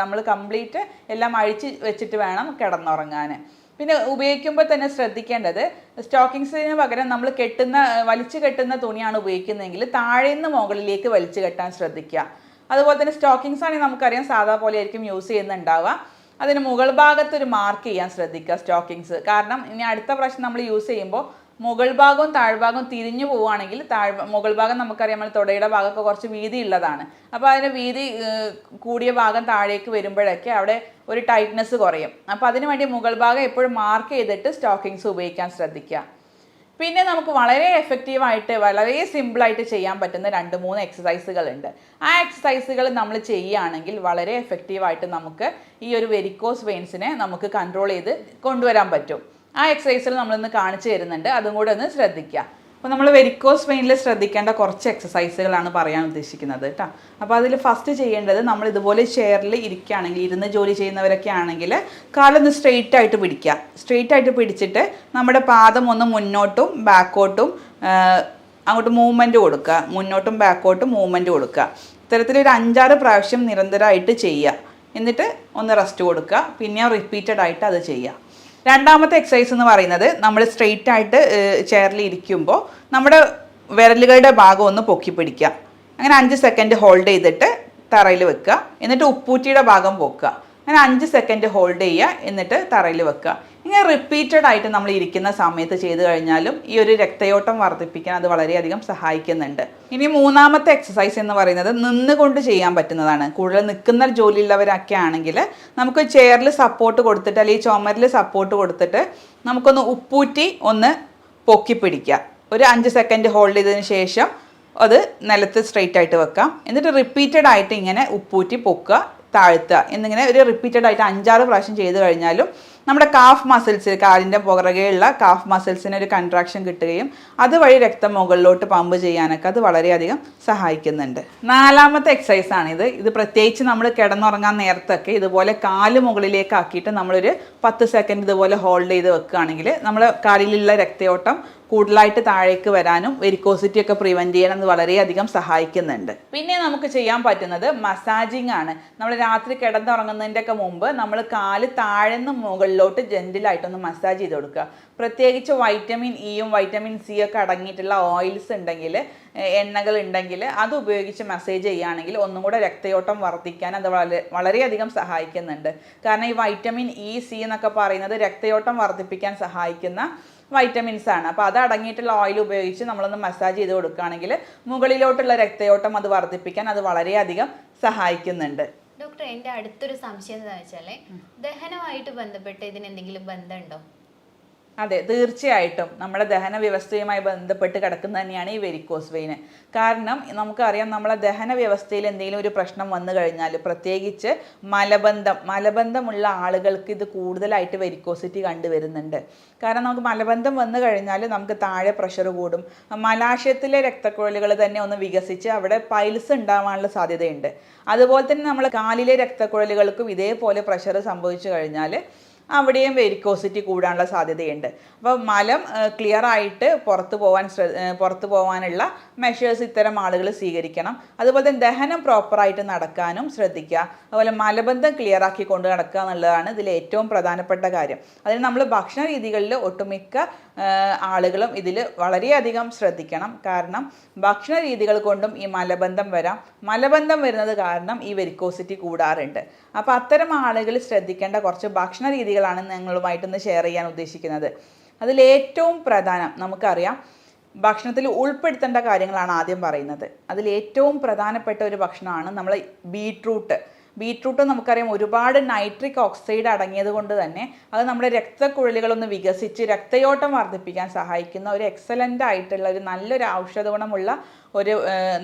നമ്മൾ കംപ്ലീറ്റ് എല്ലാം അഴിച്ച് വെച്ചിട്ട് വേണം കിടന്നുറങ്ങാൻ. പിന്നെ ഉപയോഗിക്കുമ്പോൾ തന്നെ ശ്രദ്ധിക്കേണ്ടത് സ്റ്റോക്കിങ്സിന് പകരം നമ്മൾ കെട്ടുന്ന വലിച്ചു കെട്ടുന്ന തുണിയാണ് ഉപയോഗിക്കുന്നതെങ്കിൽ താഴെ നിന്ന് മുകളിലേക്ക് വലിച്ചു കെട്ടാൻ ശ്രദ്ധിക്കുക. അതുപോലെ തന്നെ സ്റ്റോക്കിങ്സ് ആണെങ്കിൽ നമുക്കറിയാം സാധാ പോലെ ആയിരിക്കും യൂസ് ചെയ്യുന്നുണ്ടാവുക. അതിന് മുകൾ ഭാഗത്ത് ഒരു മാർക്ക് ചെയ്യാൻ ശ്രദ്ധിക്കുക സ്റ്റോക്കിങ്സ് കാരണം ഇനി അടുത്ത പ്രാവശ്യം നമ്മൾ യൂസ് ചെയ്യുമ്പോൾ മുകൾ ഭാഗവും താഴ്ഭാഗവും തിരിഞ്ഞു പോവുകയാണെങ്കിൽ താഴ് മുകൾ ഭാഗം നമുക്കറിയാം നമ്മൾ തുടയുടെ ഭാഗമൊക്കെ കുറച്ച് വീതി ഉള്ളതാണ്. അപ്പോൾ അതിന് വീതി കൂടിയ ഭാഗം താഴേക്ക് വരുമ്പോഴൊക്കെ അവിടെ ഒരു ടൈറ്റ്നെസ് കുറയും. അപ്പോൾ അതിനുവേണ്ടി മുകൾ ഭാഗം എപ്പോഴും മാർക്ക് ചെയ്തിട്ട് സ്റ്റോക്കിങ്സ് ഉപയോഗിക്കാൻ ശ്രദ്ധിക്കുക. പിന്നെ നമുക്ക് വളരെ എഫക്റ്റീവായിട്ട് വളരെ സിമ്പിളായിട്ട് ചെയ്യാൻ പറ്റുന്ന രണ്ട് മൂന്ന് എക്സസൈസുകൾ ഉണ്ട് ആ എക്സസൈസുകൾ നമ്മൾ ചെയ്യുകയാണെങ്കിൽ വളരെ എഫക്റ്റീവായിട്ട് നമുക്ക് ഈ ഒരു വെരിക്കോസ് വെയിൻസിനെ നമുക്ക് കൺട്രോൾ ചെയ്ത് കൊണ്ടുവരാൻ പറ്റും. ആ എക്സസൈസുകൾ നമ്മളിന്ന് കാണിച്ചു തരുന്നുണ്ട്. അതും കൂടെ ഒന്ന് ശ്രദ്ധിക്കുക. അപ്പോൾ നമ്മൾ വെരിക്കോസ് വെയിനിൽ ശ്രദ്ധിക്കേണ്ട കുറച്ച് എക്സസൈസുകളാണ് പറയാൻ ഉദ്ദേശിക്കുന്നത് കേട്ടോ അപ്പോൾ അതിൽ ഫസ്റ്റ് ചെയ്യേണ്ടത് നമ്മൾ ഇതുപോലെ ചെയറിൽ ഇരിക്കുകയാണെങ്കിൽ ഇരുന്ന് ജോലി ചെയ്യുന്നവരൊക്കെ ആണെങ്കിൽ കാലൊന്ന് സ്ട്രെയിറ്റ് ആയിട്ട് പിടിക്കുക സ്ട്രെയിറ്റ് ആയിട്ട് പിടിച്ചിട്ട് നമ്മുടെ പാദം ഒന്ന് മുന്നോട്ടും ബാക്കോട്ടും അങ്ങോട്ട് മൂവ്മെന്റ് കൊടുക്കുക മുന്നോട്ടും ബാക്കോട്ടും മൂവ്മെന്റ് കൊടുക്കുക ഇത്തരത്തിലൊരു അഞ്ചാറ് പ്രാവശ്യം നിരന്തരമായിട്ട് ചെയ്യുക. എന്നിട്ട് ഒന്ന് റെസ്റ്റ് കൊടുക്കുക പിന്നെ റിപ്പീറ്റഡ് ആയിട്ട് അത് ചെയ്യുക. രണ്ടാമത്തെ എക്സസൈസ് എന്ന് പറയുന്നത് നമ്മൾ സ്ട്രെയിറ്റ് ആയിട്ട് ചെയറിൽ ഇരിക്കുമ്പോൾ നമ്മുടെ വിരലുകളുടെ ഭാഗം ഒന്ന് പൊക്കി പിടിക്കുക. അങ്ങനെ അഞ്ച് സെക്കൻഡ് ഹോൾഡ് ചെയ്തിട്ട് തറയിൽ വെക്കുക. എന്നിട്ട് ഉപ്പൂറ്റിയുടെ ഭാഗം പൊക്കുക. അങ്ങനെ അഞ്ച് സെക്കൻഡ് ഹോൾഡ് ചെയ്യുക. എന്നിട്ട് തറയിൽ വെക്കുക. ഇങ്ങനെ റിപ്പീറ്റഡ് ആയിട്ട് നമ്മൾ ഇരിക്കുന്ന സമയത്ത് ചെയ്തു കഴിഞ്ഞാലും ഈ ഒരു രക്തയോട്ടം വർദ്ധിപ്പിക്കാൻ അത് വളരെയധികം സഹായിക്കുന്നുണ്ട്. ഇനി മൂന്നാമത്തെ എക്സസൈസ് എന്ന് പറയുന്നത് നിന്നുകൊണ്ട് ചെയ്യാൻ പറ്റുന്നതാണ്. കൂടുതൽ നിൽക്കുന്ന ജോലിയുള്ളവരൊക്കെ ആണെങ്കിൽ നമുക്ക് ചെയറിൽ സപ്പോർട്ട് കൊടുത്തിട്ട് അല്ലെങ്കിൽ ചുമരിൽ സപ്പോർട്ട് കൊടുത്തിട്ട് നമുക്കൊന്ന് ഉപ്പൂറ്റി ഒന്ന് പൊക്കി പിടിക്കുക. ഒരു അഞ്ച് സെക്കൻഡ് ഹോൾഡ് ചെയ്തതിന് ശേഷം അത് നിലത്ത് സ്ട്രെയിറ്റ് ആയിട്ട് വെക്കാം. എന്നിട്ട് റിപ്പീറ്റഡ് ആയിട്ട് ഇങ്ങനെ ഉപ്പൂറ്റി പൊക്കുക താഴ്ത്തുക. എന്നിങ്ങനെ ഒരു റിപ്പീറ്റഡ് ആയിട്ട് അഞ്ചാറ് പ്രാവശ്യം ചെയ്ത് കഴിഞ്ഞാലും നമ്മുടെ കാഫ് മസിൽസ് കാലിന്റെ പുറകെയുള്ള കാഫ് മസിൽസിന് ഒരു കൺട്രാക്ഷൻ കിട്ടുകയും അതുവഴി രക്തം മുകളിലോട്ട് പമ്പ് ചെയ്യാനൊക്കെ അത് വളരെയധികം സഹായിക്കുന്നുണ്ട്. നാലാമത്തെ എക്സസൈസ് ആണിത്. ഇത് പ്രത്യേകിച്ച് നമ്മൾ കിടന്നുറങ്ങാൻ നേരത്തൊക്കെ ഇതുപോലെ കാൽ മുകളിലേക്കാക്കിയിട്ട് നമ്മളൊരു പത്ത് സെക്കൻഡ് ഇതുപോലെ ഹോൾഡ് ചെയ്ത് വെക്കുകയാണെങ്കിൽ നമ്മൾ കാലിലുള്ള രക്തയോട്ടം കൂടുതലായിട്ട് താഴേക്ക് വരാനും വെരിക്കോസിറ്റി ഒക്കെ പ്രിവെന്റ് ചെയ്യാനും അത് വളരെയധികം സഹായിക്കുന്നുണ്ട്. പിന്നെ നമുക്ക് ചെയ്യാൻ പറ്റുന്നത് മസാജിങ് ആണ്. നമ്മൾ രാത്രി കിടന്നുറങ്ങുന്നതിന്റെ ഒക്കെ മുമ്പ് നമ്മൾ കാൽ താഴെന്ന് മുകളിലോട്ട് ജെന്റിലായിട്ടൊന്ന് മസാജ് ചെയ്ത് കൊടുക്കുക. പ്രത്യേകിച്ച് വൈറ്റമിൻ ഇയും വൈറ്റമിൻ സി ഒക്കെ അടങ്ങിയിട്ടുള്ള ഓയിൽസ് ഉണ്ടെങ്കിൽ എണ്ണകൾ ഉണ്ടെങ്കിൽ അത് ഉപയോഗിച്ച് മസാജ് ചെയ്യുകയാണെങ്കിൽ ഒന്നും കൂടെ രക്തയോട്ടം വർദ്ധിക്കാൻ അത് വളരെ വളരെയധികം സഹായിക്കുന്നുണ്ട്. കാരണം ഈ വൈറ്റമിൻ ഇ സി എന്നൊക്കെ പറയുന്നത് രക്തയോട്ടം വർദ്ധിപ്പിക്കാൻ സഹായിക്കുന്ന വൈറ്റമിൻസ് ആണ്. അപ്പോൾ അത് അടങ്ങിയിട്ടുള്ള ഓയിൽ ഉപയോഗിച്ച് നമ്മളൊന്ന് മസാജ് ചെയ്ത് കൊടുക്കുകയാണെങ്കിൽ മുകളിലോട്ടുള്ള രക്തയോട്ടം അത് വർദ്ധിപ്പിക്കാൻ അത് വളരെയധികം സഹായിക്കുന്നുണ്ട്. ഡോക്ടർ എന്റെ അടുത്തൊരു സംശയം എന്താ വെച്ചാൽ ദഹനമായിട്ട് ബന്ധപ്പെട്ട് ഇതിന് എന്തെങ്കിലും ബന്ധമുണ്ടോ? അതെ തീർച്ചയായിട്ടും. നമ്മുടെ ദഹന വ്യവസ്ഥയുമായി ബന്ധപ്പെട്ട് കിടക്കുന്ന തന്നെയാണ് ഈ വെരിക്കോസ് വെയിന് കാരണം നമുക്കറിയാം നമ്മളെ ദഹന വ്യവസ്ഥയിൽ എന്തെങ്കിലും ഒരു പ്രശ്നം വന്നു കഴിഞ്ഞാൽ പ്രത്യേകിച്ച് മലബന്ധം മലബന്ധമുള്ള ആളുകൾക്ക് ഇത് കൂടുതലായിട്ട് വെരിക്കോസിറ്റി കണ്ടുവരുന്നുണ്ട്. കാരണം നമുക്ക് മലബന്ധം വന്നു കഴിഞ്ഞാൽ നമുക്ക് താഴെ പ്രഷർ കൂടും. മലാശയത്തിലെ രക്തക്കുഴലുകൾ തന്നെ ഒന്ന് വികസിച്ച് അവിടെ പൈൽസ് ഉണ്ടാവാനുള്ള സാധ്യതയുണ്ട്. അതുപോലെ തന്നെ നമ്മൾ കാലിലെ രക്തക്കുഴലുകൾക്കും ഇതേപോലെ പ്രഷർ സംഭവിച്ചു കഴിഞ്ഞാൽ അവിടെയും വെരിക്കോസിറ്റി കൂടാനുള്ള സാധ്യതയുണ്ട്. അപ്പോൾ മലം ക്ലിയർ ആയിട്ട് പുറത്തു പോകാൻ പുറത്തു പോകാനുള്ള മെഷേഴ്സ് ഇത്തരം ആളുകൾ സ്വീകരിക്കണം. അതുപോലെ തന്നെ ദഹനം പ്രോപ്പറായിട്ട് നടക്കാനും ശ്രദ്ധിക്കുക. അതുപോലെ മലബന്ധം ക്ലിയർ ആക്കി കൊണ്ട് നടക്കുക എന്നുള്ളതാണ് ഇതിൽ ഏറ്റവും പ്രധാനപ്പെട്ട കാര്യം. അതിന് നമ്മൾ ഭക്ഷണ രീതികളിൽ ഒട്ടുമിക്ക ആളുകളും ഇതിൽ വളരെയധികം ശ്രദ്ധിക്കണം. കാരണം ഭക്ഷണ രീതികൾ കൊണ്ടും ഈ മലബന്ധം വരാം. മലബന്ധം വരുന്നത് കാരണം ഈ വെരിക്കോസിറ്റി കൂടാറുണ്ട്. അപ്പോൾ അത്തരം ആളുകൾ ശ്രദ്ധിക്കേണ്ട കുറച്ച് ഭക്ഷണ രീതികളാണ് ഞങ്ങളുമായിട്ടൊന്ന് ഷെയർ ചെയ്യാൻ ഉദ്ദേശിക്കുന്നത്. അതിലേറ്റവും പ്രധാനം നമുക്കറിയാം ഭക്ഷണത്തിൽ ഉൾപ്പെടുത്തേണ്ട കാര്യങ്ങളാണ് ആദ്യം പറയുന്നത്. അതിലേറ്റവും പ്രധാനപ്പെട്ട ഒരു ഭക്ഷണമാണ് നമ്മൾ ബീട്രൂട്ട് ബീട്രൂട്ട് നമുക്കറിയാം ഒരുപാട് നൈട്രിക് ഓക്സൈഡ് അടങ്ങിയത് കൊണ്ട് തന്നെ അത് നമ്മുടെ രക്തക്കുഴലുകളൊന്ന് വികസിച്ച് രക്തയോട്ടം വർദ്ധിപ്പിക്കാൻ സഹായിക്കുന്ന ഒരു എക്സലന്റ് ആയിട്ടുള്ള ഒരു നല്ലൊരു ഔഷധ ഗുണമുള്ള ഒരു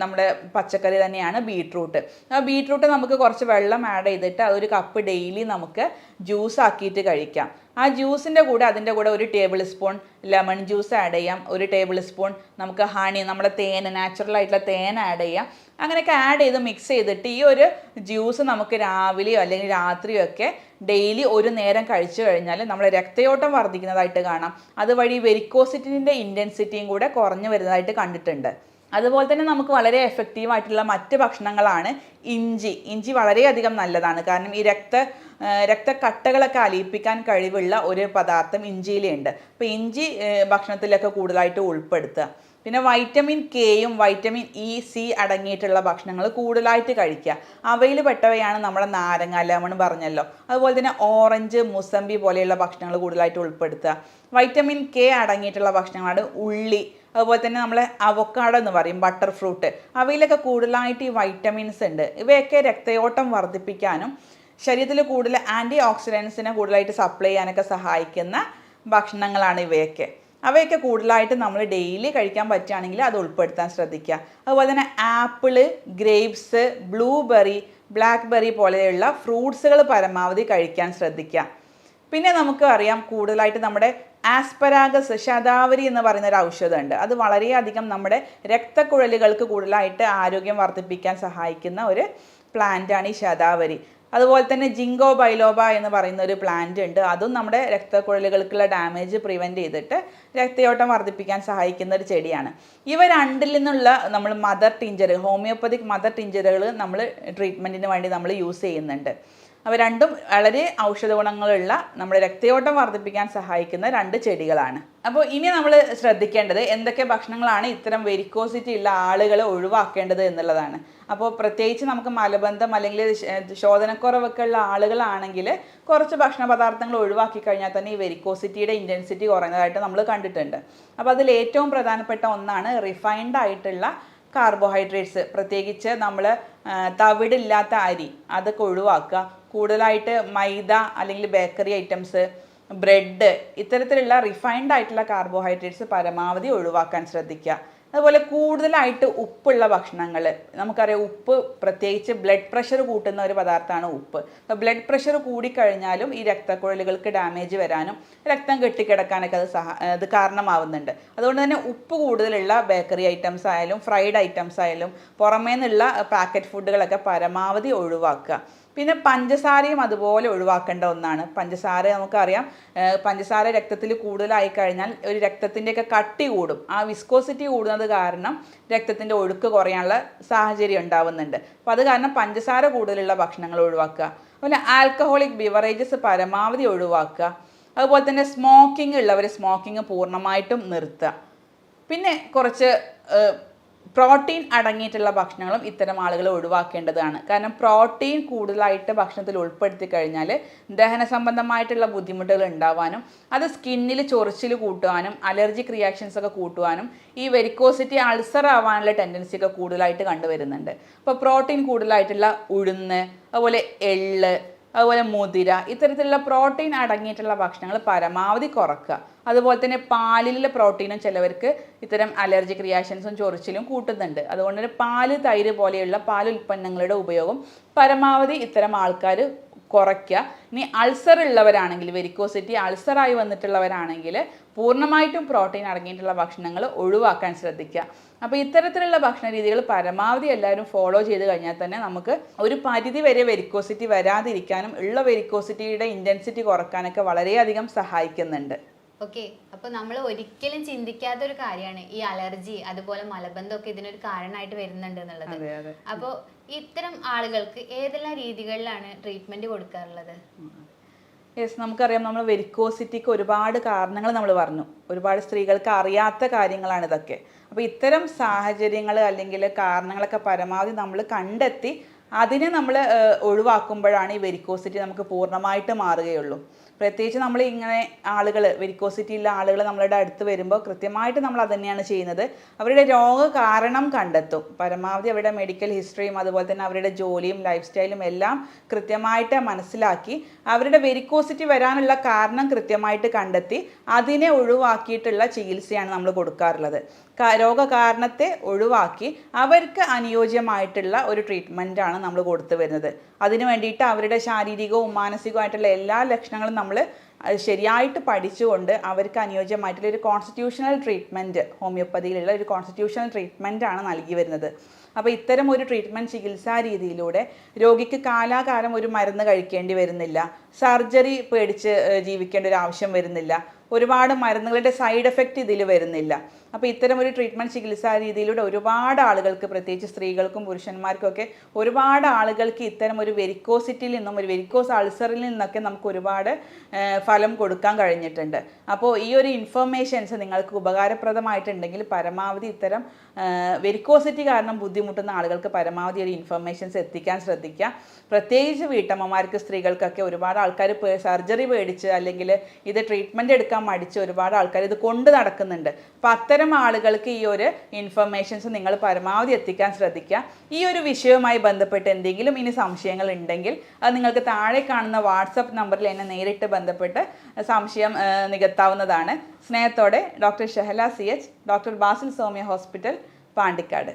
നമ്മുടെ പച്ചക്കറി തന്നെയാണ് ബീട്രൂട്ട്. ആ ബീട്രൂട്ട് നമുക്ക് കുറച്ച് വെള്ളം ആഡ് ചെയ്തിട്ട് അതൊരു കപ്പ് ഡെയിലി നമുക്ക് ജ്യൂസ് ആക്കിയിട്ട് കഴിക്കാം. ആ ജ്യൂസിന്റെ കൂടെ അതിന്റെ കൂടെ ഒരു tablespoon lemon juice add ചെയ്യാം. ഒരു ടേബിൾ സ്പൂൺ നമുക്ക് ഹണി നമ്മുടെ തേൻ നാച്ചുറൽ ആയിട്ടുള്ള തേൻ ആഡ് ചെയ്യാം. അങ്ങനെയൊക്കെ ആഡ് ചെയ്ത് മിക്സ് ചെയ്തിട്ട് ഈ ഒരു ജ്യൂസ് നമുക്ക് രാവിലെയോ അല്ലെങ്കിൽ രാത്രിയോ ഒക്കെ ഡെയിലി ഒരു നേരം കഴിച്ചു കഴിഞ്ഞാൽ നമ്മുടെ രക്തയോട്ടം വർദ്ധിക്കുന്നതായിട്ട് കാണാം. അതുവഴി വെരിക്കോസിറ്റിന്റെ ഇന്റൻസിറ്റിയും കൂടെ കുറഞ്ഞു വരുന്നതായിട്ട് കണ്ടിട്ടുണ്ട്. അതുപോലെ തന്നെ നമുക്ക് വളരെ എഫക്റ്റീവ് ആയിട്ടുള്ള മറ്റ് ഭക്ഷണങ്ങളാണ് ഇഞ്ചി. ഇഞ്ചി വളരെയധികം നല്ലതാണ്. കാരണം ഈ രക്ത രക്തക്കട്ടകളൊക്കെ അലിയിപ്പിക്കാൻ കഴിവുള്ള ഒരു പദാർത്ഥം ഇഞ്ചിയിലുണ്ട്. അപ്പോൾ ഇഞ്ചി ഭക്ഷണത്തിലൊക്കെ കൂടുതലായിട്ട് ഉൾപ്പെടുത്തുക. പിന്നെ വൈറ്റമിൻ കെയും വൈറ്റമിൻ ഇ സി അടങ്ങിയിട്ടുള്ള ഭക്ഷണങ്ങൾ കൂടുതലായിട്ട് കഴിക്കുക. അവയിൽ പെട്ടവയാണ് നമ്മുടെ നാരങ്ങ ലെമൺ പറഞ്ഞല്ലോ. അതുപോലെ തന്നെ ഓറഞ്ച് മുസമ്പി പോലെയുള്ള ഭക്ഷണങ്ങൾ കൂടുതലായിട്ട് ഉൾപ്പെടുത്തുക. വൈറ്റമിൻ കെ അടങ്ങിയിട്ടുള്ള ഭക്ഷണങ്ങളാണ് ഉള്ളി അതുപോലെ തന്നെ നമ്മളെ അവക്കാടോ എന്ന് പറയും ബട്ടർ ഫ്രൂട്ട് അവയിലൊക്കെ കൂടുതലായിട്ട് ഈ വൈറ്റമിൻസ് ഉണ്ട്. ഇവയൊക്കെ രക്തയോട്ടം വർദ്ധിപ്പിക്കാനും ശരീരത്തിൽ കൂടുതൽ ആന്റി ഓക്സിഡൻസിനെ കൂടുതലായിട്ട് സപ്ലൈ ചെയ്യാനൊക്കെ സഹായിക്കുന്ന ഭക്ഷണങ്ങളാണ് ഇവയൊക്കെ. അവയൊക്കെ കൂടുതലായിട്ട് നമ്മൾ ഡെയിലി കഴിക്കാൻ പറ്റുകയാണെങ്കിൽ അത് ഉൾപ്പെടുത്താൻ ശ്രദ്ധിക്കുക. അതുപോലെ തന്നെ ആപ്പിൾ ഗ്രേപ്സ് ബ്ലൂബെറി ബ്ലാക്ക്ബെറി പോലെയുള്ള ഫ്രൂട്ട്സുകൾ പരമാവധി കഴിക്കാൻ ശ്രദ്ധിക്കുക. പിന്നെ നമുക്ക് അറിയാം കൂടുതലായിട്ട് നമ്മുടെ ആസ്പരാഗസ് ശതാവരി എന്ന് പറയുന്ന ഒരു ഔഷധമുണ്ട്. അത് വളരെയധികം നമ്മുടെ രക്തക്കുഴലുകൾക്ക് കൂടുതലായിട്ട് ആരോഗ്യം വർദ്ധിപ്പിക്കാൻ സഹായിക്കുന്ന ഒരു പ്ലാന്റാണ് ഈ ശതാവരി. അതുപോലെ തന്നെ ജിങ്കോ ബൈലോബ എന്ന് പറയുന്ന ഒരു പ്ലാന്റ് ഉണ്ട്. അതും നമ്മുടെ രക്തക്കുഴലുകൾക്കുള്ള ഡാമേജ് പ്രിവെന്റ് ചെയ്തിട്ട് രക്തയോട്ടം വർദ്ധിപ്പിക്കാൻ സഹായിക്കുന്ന ഒരു ചെടിയാണ്. ഇവ രണ്ടിൽ നിന്നുള്ള നമ്മൾ മദർ ടിഞ്ചർ ഹോമിയോപ്പതിക് മദർ ടിഞ്ചറുകൾ നമ്മൾ ട്രീറ്റ്മെന്റിന് വേണ്ടി നമ്മൾ യൂസ് ചെയ്യുന്നുണ്ട്. അവ രണ്ടും വളരെ ഔഷധ ഗുണങ്ങളുള്ള നമ്മുടെ രക്തയോട്ടം വർദ്ധിപ്പിക്കാൻ സഹായിക്കുന്ന രണ്ട് ചെടികളാണ്. അപ്പോൾ ഇനി നമ്മൾ ശ്രദ്ധിക്കേണ്ടത് എന്തൊക്കെ ഭക്ഷണങ്ങളാണ് ഇത്തരം വെരിക്കോസിറ്റി ഉള്ള ആളുകൾ ഒഴിവാക്കേണ്ടത് എന്നുള്ളതാണ്. അപ്പോൾ പ്രത്യേകിച്ച് നമുക്ക് മലബന്ധം അല്ലെങ്കിൽ ശോധനക്കുറവൊക്കെ ഉള്ള ആളുകളാണെങ്കിൽ കുറച്ച് ഭക്ഷണ പദാർത്ഥങ്ങൾ ഒഴിവാക്കി കഴിഞ്ഞാൽ തന്നെ ഈ വെരിക്കോസിറ്റിയുടെ ഇന്റൻസിറ്റി കുറഞ്ഞതായിട്ട് നമ്മൾ കണ്ടിട്ടുണ്ട്. അപ്പോൾ അതിൽ ഏറ്റവും പ്രധാനപ്പെട്ട ഒന്നാണ് റിഫൈൻഡ് ആയിട്ടുള്ള കാർബോഹൈഡ്രേറ്റ്സ് പ്രത്യേകിച്ച് നമ്മൾ തവിടില്ലാത്ത അരി അതൊക്കെ ഒഴിവാക്കുക. കൂടുതലായിട്ട് മൈദ അല്ലെങ്കിൽ ബേക്കറി ഐറ്റംസ് ബ്രെഡ് ഇത്തരത്തിലുള്ള റിഫൈൻഡ് ആയിട്ടുള്ള കാർബോഹൈഡ്രേറ്റ്സ് പരമാവധി ഒഴിവാക്കാൻ ശ്രദ്ധിക്കുക. അതുപോലെ കൂടുതലായിട്ട് ഉപ്പുള്ള ഭക്ഷണങ്ങൾ. നമുക്കറിയാം ഉപ്പ് പ്രത്യേകിച്ച് ബ്ലഡ് പ്രഷർ കൂട്ടുന്ന ഒരു പദാർത്ഥമാണ് ഉപ്പ്. അപ്പോൾ ബ്ലഡ് പ്രഷർ കൂടിക്കഴിഞ്ഞാലും ഈ രക്തക്കുഴലുകൾക്ക് ഡാമേജ് വരാനും രക്തം കെട്ടിക്കിടക്കാനൊക്കെ അത് സഹ അത് കാരണമാവുന്നുണ്ട്. അതുകൊണ്ട് തന്നെ ഉപ്പ് കൂടുതലുള്ള ബേക്കറി ഐറ്റംസ് ആയാലും ഫ്രൈഡ് ഐറ്റംസ് ആയാലും പുറമേ നിന്നുള്ള പാക്കറ്റ് ഫുഡുകളൊക്കെ പരമാവധി ഒഴിവാക്കുക. പിന്നെ പഞ്ചസാരയും അതുപോലെ ഒഴിവാക്കേണ്ട ഒന്നാണ്. പഞ്ചസാര നമുക്കറിയാം പഞ്ചസാര രക്തത്തിൽ കൂടുതലായി കഴിഞ്ഞാൽ ഒരു രക്തത്തിന്റെയൊക്കെ കട്ടി കൂടും. ആ വിസ്കോസിറ്റി കൂടുന്നത് കാരണം രക്തത്തിന്റെ ഒഴുക്ക് കുറയാനുള്ള സാഹചര്യം ഉണ്ടാവുന്നുണ്ട്. അപ്പോൾ അത് കാരണം പഞ്ചസാര കൂടുതലുള്ള ഭക്ഷണങ്ങൾ ഒഴിവാക്കുക. അതുപോലെ ആൽക്കഹോളിക് ബിവറേജസ് പരമാവധി ഒഴിവാക്കുക. അതുപോലെ തന്നെ സ്മോക്കിംഗ് ഉള്ളവർ സ്മോക്കിംഗ് പൂർണമായിട്ടും നിർത്തുക. പിന്നെ കുറച്ച് പ്രോട്ടീൻ അടങ്ങിയിട്ടുള്ള ഭക്ഷണങ്ങളും ഇത്തരം ആളുകൾ ഒഴിവാക്കേണ്ടതാണ്. കാരണം പ്രോട്ടീൻ കൂടുതലായിട്ട് ഭക്ഷണത്തിൽ ഉൾപ്പെടുത്തി കഴിഞ്ഞാൽ ദഹന സംബന്ധമായിട്ടുള്ള ബുദ്ധിമുട്ടുകൾ ഉണ്ടാവാനും അത് സ്കിന്നിൽ ചൊറിച്ചിൽ കൂട്ടുവാനും അലർജിക് റിയാക്ഷൻസ് ഒക്കെ കൂട്ടുവാനും ഈ വെരിക്കോസിറ്റി അൾസർ ആവാനുള്ള ടെൻഡൻസി ഒക്കെ കൂടുതലായിട്ട് കണ്ടുവരുന്നുണ്ട്. അപ്പോൾ പ്രോട്ടീൻ കൂടുതലായിട്ടുള്ള ഉഴുന്ന് അതുപോലെ എള്ള് അതുപോലെ മുതിര ഇത്തരത്തിലുള്ള പ്രോട്ടീൻ അടങ്ങിയിട്ടുള്ള ഭക്ഷണങ്ങൾ പരമാവധി കുറക്കുക. അതുപോലെ തന്നെ പാലിലെ പ്രോട്ടീനും ചിലവർക്ക് ഇത്തരം അലർജിക് റിയാക്ഷൻസും ചൊറിച്ചിലും കൂട്ടുന്നുണ്ട്. അതുകൊണ്ട് തന്നെ പാൽ തൈര് പോലെയുള്ള പാൽ ഉൽപ്പന്നങ്ങളുടെ ഉപയോഗം പരമാവധി ഇത്തരം ആൾക്കാർ കുറയ്ക്കുക. ഇനി അൾസർ ഉള്ളവരാണെങ്കിൽ വെരിക്കോസിറ്റി അൾസറായി വന്നിട്ടുള്ളവരാണെങ്കിൽ പൂർണമായിട്ടും പ്രോട്ടീൻ അടങ്ങിയിട്ടുള്ള ഭക്ഷണങ്ങൾ ഒഴിവാക്കാൻ ശ്രദ്ധിക്കുക. അപ്പോൾ ഇത്തരത്തിലുള്ള ഭക്ഷണ രീതികൾ പരമാവധി എല്ലാവരും ഫോളോ ചെയ്ത് കഴിഞ്ഞാൽ തന്നെ നമുക്ക് ഒരു പരിധി വരെ വെരിക്കോസിറ്റി വരാതിരിക്കാനും ഉള്ള വെരിക്കോസിറ്റിയുടെ ഇന്റൻസിറ്റി കുറക്കാനൊക്കെ വളരെയധികം സഹായിക്കുന്നുണ്ട്. ഓക്കെ അപ്പൊ നമ്മൾ ഒരിക്കലും ചിന്തിക്കാത്ത ഒരു കാര്യമാണ് ഈ അലർജി അതുപോലെ മലബന്ധം ഒക്കെ ഇതിനൊരു കാരണമായിട്ട് വരുന്നുണ്ട് എന്നുള്ളത്. അപ്പോൾ ഇത്തരം ആളുകൾക്ക് ഏതെല്ലാം രീതികളിലാണ് ട്രീറ്റ്മെന്റ് കൊടുക്കാറുള്ളത്? യെസ് നമുക്കറിയാം നമ്മൾ വെരിക്കോസിറ്റിക്ക് ഒരുപാട് കാരണങ്ങൾ നമ്മൾ പറഞ്ഞു. ഒരുപാട് സ്ത്രീകൾക്ക് അറിയാത്ത കാര്യങ്ങളാണ് ഇതൊക്കെ. അപ്പോൾ ഇത്തരം സാഹചര്യങ്ങൾ അല്ലെങ്കിൽ കാരണങ്ങളൊക്കെ പരമാവധി നമ്മൾ കണ്ടെത്തി അതിനെ നമ്മൾ ഒഴിവാക്കുമ്പോഴാണ് ഈ വെരിക്കോസിറ്റി നമുക്ക് പൂർണമായിട്ട് മാറുകയുള്ളൂ. പ്രത്യേകിച്ച് നമ്മൾ ഇങ്ങനെ ആളുകൾ വെരിക്കോസിറ്റി ഉള്ള ആളുകൾ നമ്മളുടെ അടുത്ത് വരുമ്പോൾ കൃത്യമായിട്ട് നമ്മൾ അത് തന്നെയാണ് ചെയ്യുന്നത്. അവരുടെ രോഗ കാരണം കണ്ടെത്തും. പരമാവധി അവരുടെ മെഡിക്കൽ ഹിസ്റ്ററിയും അതുപോലെ തന്നെ അവരുടെ ജോലിയും ലൈഫ് സ്റ്റൈലും എല്ലാം കൃത്യമായിട്ട് മനസ്സിലാക്കി അവരുടെ വെരിക്കോസിറ്റി വരാനുള്ള കാരണം കൃത്യമായിട്ട് കണ്ടെത്തി അതിനെ ഒഴിവാക്കിയിട്ടുള്ള ചികിത്സയാണ് നമ്മൾ കൊടുക്കാറുള്ളത്. രോഗകാരണത്തെ ഒഴിവാക്കി അവർക്ക് അനുയോജ്യമായിട്ടുള്ള ഒരു ട്രീറ്റ്മെന്റാണ് നമ്മൾ കൊടുത്തു വരുന്നത്. അതിനു വേണ്ടിയിട്ട് അവരുടെ ശാരീരികവും മാനസികവുമായിട്ടുള്ള എല്ലാ ലക്ഷണങ്ങളും നമ്മൾ ശരിയായിട്ട് പഠിച്ചുകൊണ്ട് അവർക്ക് അനുയോജ്യമായിട്ടുള്ള ഒരു കോൺസ്റ്റിറ്റ്യൂഷണൽ ട്രീറ്റ്മെന്റ് ഹോമിയോപ്പതിയിലുള്ള ഒരു കോൺസ്റ്റിറ്റ്യൂഷണൽ ട്രീറ്റ്മെന്റ് ആണ് നൽകി വരുന്നത്. അപ്പോൾ ഇത്തരം ഒരു ട്രീറ്റ്മെന്റ് ചികിത്സാ രീതിയിലൂടെ രോഗിക്ക് കാലാകാലം ഒരു മരുന്ന് കഴിക്കേണ്ടി വരുന്നില്ല. സർജറി പേടിച്ച് ജീവിക്കേണ്ട ഒരു ആവശ്യം വരുന്നില്ല. ഒരുപാട് മരുന്നുകളുടെ സൈഡ് എഫക്റ്റ് ഇതിൽ വരുന്നില്ല. അപ്പോൾ ഇത്തരം ഒരു ട്രീറ്റ്മെന്റ് ചികിത്സാ രീതിയിലൂടെ ഒരുപാട് ആളുകൾക്ക് പ്രത്യേകിച്ച് സ്ത്രീകൾക്കും പുരുഷന്മാർക്കും ഒക്കെ ഒരുപാട് ആളുകൾക്ക് ഇത്തരം ഒരു വെരിക്കോസിറ്റിയിൽ നിന്നും ഒരു വെരിക്കോസ് അൾസറിൽ നിന്നൊക്കെ നമുക്ക് ഒരുപാട് ഫലം കൊടുക്കാൻ കഴിഞ്ഞിട്ടുണ്ട്. അപ്പോൾ ഈ ഒരു ഇൻഫർമേഷൻസ് നിങ്ങൾക്ക് ഉപകാരപ്രദമായിട്ടുണ്ടെങ്കിൽ പരമാവധി ഇത്തരം വെരിക്കോസിറ്റി കാരണം ബുദ്ധിമുട്ടുന്ന ആളുകൾക്ക് പരമാവധി ഒരു ഇൻഫർമേഷൻസ് എത്തിക്കാൻ ശ്രദ്ധിക്കുക. പ്രത്യേകിച്ച് വീട്ടമ്മമാർക്ക് സ്ത്രീകൾക്കൊക്കെ ഒരുപാട് ആൾക്കാർ സർജറി പേടിച്ച് അല്ലെങ്കിൽ ഇത് ട്രീറ്റ്മെന്റ് എടുക്കാൻ മടിച്ച് ഒരുപാട് ആൾക്കാർ ഇത് കൊണ്ട് നടക്കുന്നുണ്ട്. അപ്പോൾ അത്തരം ആളുകൾക്ക് ഈ ഒരു ഇൻഫർമേഷൻസ് നിങ്ങൾ പരമാവധി എത്തിക്കാൻ ശ്രദ്ധിക്കുക. ഈ ഒരു വിഷയവുമായി ബന്ധപ്പെട്ട് എന്തെങ്കിലും ഇനി സംശയങ്ങൾ ഉണ്ടെങ്കിൽ അത് നിങ്ങൾക്ക് താഴെ കാണുന്ന വാട്സപ്പ് നമ്പറിൽ എന്നെ നേരിട്ട് ബന്ധപ്പെട്ട് സംശയം നികത്താവുന്നതാണ്. സ്നേഹത്തോടെ doctor Shahala C H doctor Basil Somya hospital Pandikkad.